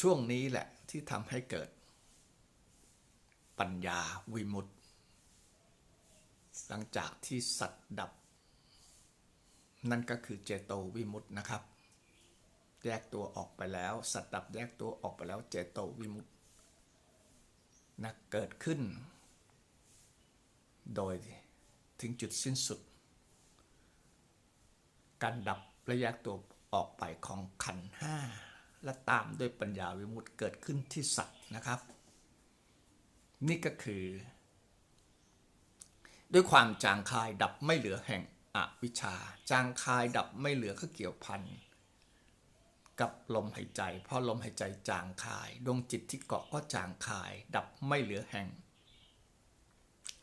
ช่วงนี้แหละที่ทำให้เกิด ปัญญาวิมุตติ หลังจากที่สัตว์ดับ นั่นก็คือเจโตวิมุตตินะครับ แยกตัวออกไปแล้ว สัตว์ดับแยกตัวออกไปแล้วเจโตวิมุตตินะเกิดขึ้น โดยถึงจุดสิ้นสุด การดับและแยกตัวออกไปของขันห้า และตามด้วยปัญญาวิมุตติเกิดขึ้นที่สัตว์นะครับ นี่ก็คือ ด้วยความจางคายดับไม่เหลือแห่งอวิชชา จางคายดับไม่เหลือก็เกี่ยวพันกับลมหายใจ เพราะลมหายใจจางคาย ดวงจิตที่เกาะก็จางคาย ดับไม่เหลือแห่ง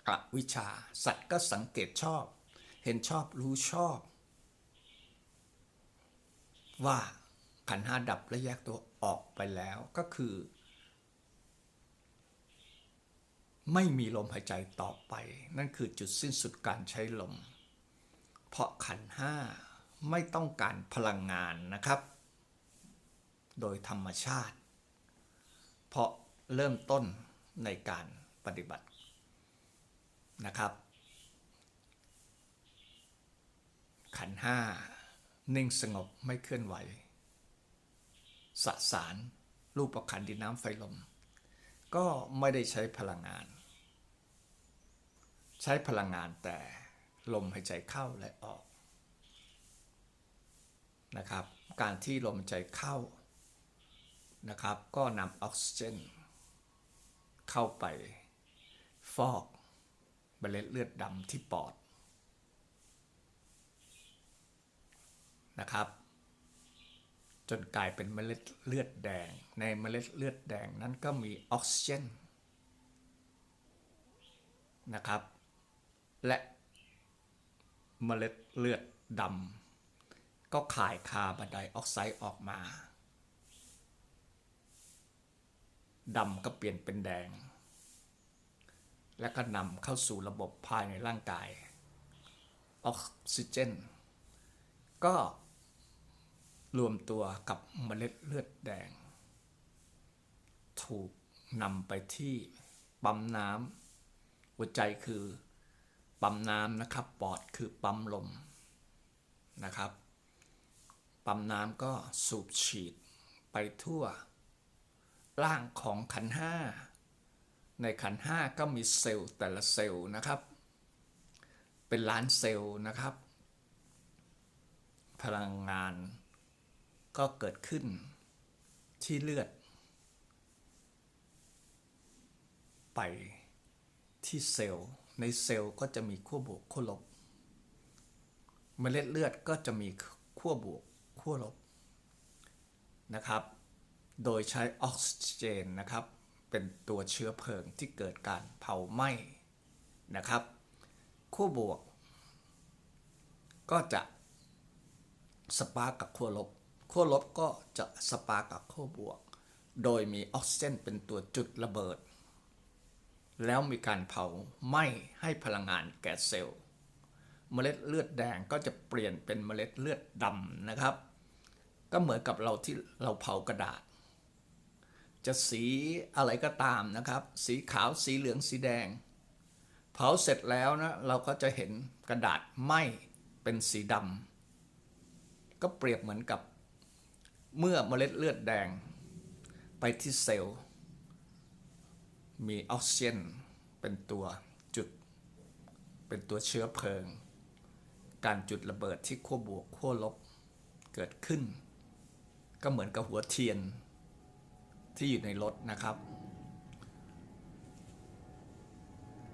อวิชชา สัตว์ก็สังเกตชอบ เห็นชอบรู้ชอบ ว่า ขันห้าดับและแยกตัวออกไปแล้วก็คือ ไม่มีลมหายใจต่อไป นั่นคือจุดสิ้นสุดการใช้ลม เพราะขันห้าไม่ต้องการพลังงานนะครับ โดยธรรมชาติ เพราะเริ่มต้นในการปฏิบัตินะครับ ขันห้านิ่งสงบไม่เคลื่อนไหว สสาร รูปประคันดินน้ำไฟลม ก็ไม่ได้ใช้พลังงาน ใช้พลังงานแต่ลมหายใจเข้าและออกนะครับ การที่ลมหายใจเข้านะครับ ก็นำออกซิเจน เข้าไปฟอกเมล็ดเลือดดำที่ปอดนะครับ จนกลายเป็นเมล็ดเลือดแดง ในเมล็ดเลือดแดงนั้นก็มีออกซิเจนนะครับ และเมล็ดเลือดดำก็ขายคาร์บอนไดออกไซด์ออกมาดำก็เปลี่ยนเป็นแดง และก็นำเข้าสู่ระบบภายในร่างกาย ออกซิเจน ก็ รวมตัวกับเมล็ดเลือดแดง ถูกนำไปที่ปั๊มน้ำหัวใจคือปั๊มน้ำนะครับ ปอดคือปั๊มลมนะครับ ปั๊มน้ำก็สูบฉีดไปทั่ว ร่างของขันห้า ในขันห้าก็มีเซลล์แต่ละเซลล์นะครับ เป็นล้านเซลล์นะครับ พลังงาน ก็เกิดขึ้นที่เลือด ไปที่เซลล์ ในเซลล์ก็จะมีขั้วบวกขั้วลบ เมล็ดเลือดก็จะมีขั้วบวกขั้วลบนะครับ โดยใช้ออกซิเจนนะครับ เป็นตัวเชื้อเพลิงที่เกิดการเผาไหม้นะครับขั้วบวก ก็จะสปาร์กกับขั้วลบ ขั้วลบก็จะสปาร์กับขั้วบวก โดยมีออกซิเจนเป็นตัวจุดระเบิด แล้วมีการเผาไหม้ให้พลังงานแก่เซลล์ เมล็ดเลือดแดงก็จะเปลี่ยนเป็นเมล็ดเลือดดำนะครับ ก็เหมือนกับเราที่เราเผากระดาษ จะสีอะไรก็ตามนะครับ สีขาวสีเหลืองสีแดง เผาเสร็จแล้วนะเราก็จะเห็นกระดาษไหม้เป็นสีดำก็เปรียบเหมือนกับ เมื่อเมล็ดเลือดแดงไปที่เซลล์ มีออกซิเจนเป็นตัวจุด เป็นตัวเชื้อเพลิง การจุดระเบิดที่ขั้วบวกขั้วลบเกิดขึ้น ก็เหมือนกับหัวเทียนที่อยู่ในรถนะครับ